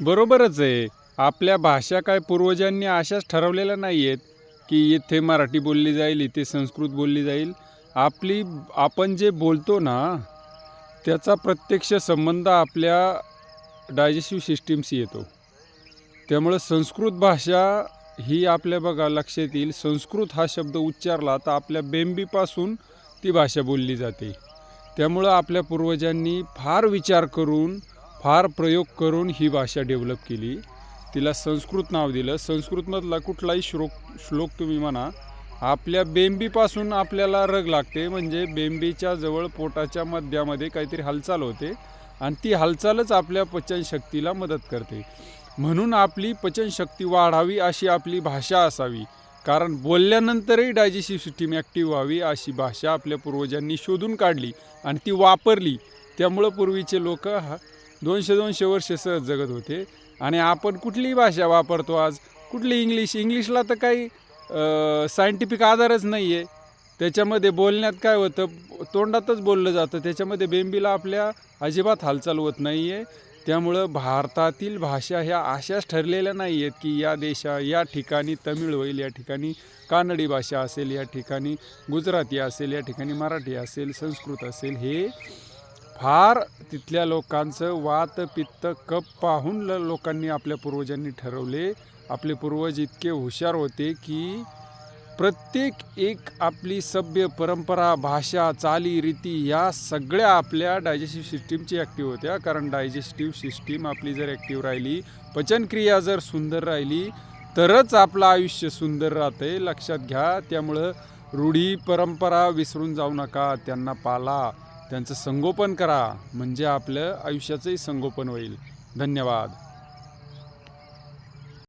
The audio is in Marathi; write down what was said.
बरोबरच आहे. आपल्या भाषा काय पूर्वजांनी अशाच ठरवलेल्या नाही आहेत की इथे मराठी बोलली जाईल इथे संस्कृत बोलली जाईल. आपली आपण जे बोलतो ना त्याचा प्रत्यक्ष संबंध आपल्या डायजेस्टिव्ह सिस्टीमशी येतो. त्यामुळं संस्कृत भाषा ही आपल्या बघा लक्षात येईल. संस्कृत हा शब्द उच्चारला तर आपल्या बेंबीपासून ती भाषा बोलली जाते. त्यामुळं आपल्या पूर्वजांनी फार विचार करून फार प्रयोग करून ही भाषा डेव्हलप केली. तिला संस्कृत नाव दिलं. संस्कृतमधला कुठलाही श्लोक श्लोक तुम्ही म्हणा आपल्या बेंबीपासून आपल्याला रग लागते. म्हणजे बेंबीच्या जवळ पोटाच्या मध्यामध्ये काहीतरी हालचाल होते आणि ती हालचालच आपल्या पचनशक्तीला मदत करते. म्हणून आपली पचनशक्ती वाढावी अशी आपली भाषा असावी. कारण बोलल्यानंतरही डायजेस्टिव्ह सिस्टीम ॲक्टिव्ह व्हावी अशी भाषा आपल्या पूर्वजांनी शोधून काढली आणि ती वापरली. त्यामुळं पूर्वीचे लोक हा दोनशे दोनशे वर्ष सहज जगत होते. आणि आपण कुठलीही भाषा वापरतो आज कुठली इंग्लिश इंग्लिशला तर काही सायंटिफिक आधारच नाही आहे त्याच्यामध्ये बोलण्यात काय होतं तोंडातच बोललं जातं. त्याच्यामध्ये बेंबीला आपल्या अजिबात हालचाल होत नाही आहे त्यामुळं भारतातील भाषा ह्या अशाच ठरलेल्या नाही आहेत की या देशा या ठिकाणी तमिळ होईल या ठिकाणी कानडी भाषा असेल या ठिकाणी गुजराती असेल या ठिकाणी मराठी असेल संस्कृत असेल हे फार तिथल्या लोकांचं वात पित्त कप पाहून ल लोकांनी आपल्या पूर्वजांनी ठरवले. आपले पूर्वज इतके हुशार होते की प्रत्येक एक आपली सभ्य परंपरा भाषा चाली रीती या सगळ्या आपल्या डायजेस्टिव्ह सिस्टीमची ॲक्टिव्ह होत्या. कारण डायजेस्टिव्ह सिस्टीम आपली जर ॲक्टिव्ह राहिली पचनक्रिया जर सुंदर राहिली तरच आपलं आयुष्य सुंदर राहते लक्षात घ्या त्यामुळं रूढी परंपरा विसरून जाऊ नका त्यांना पाला. त्यांचं संगोपन करा. म्हणजे आपलं आयुष्याचंही संगोपन होईल. धन्यवाद.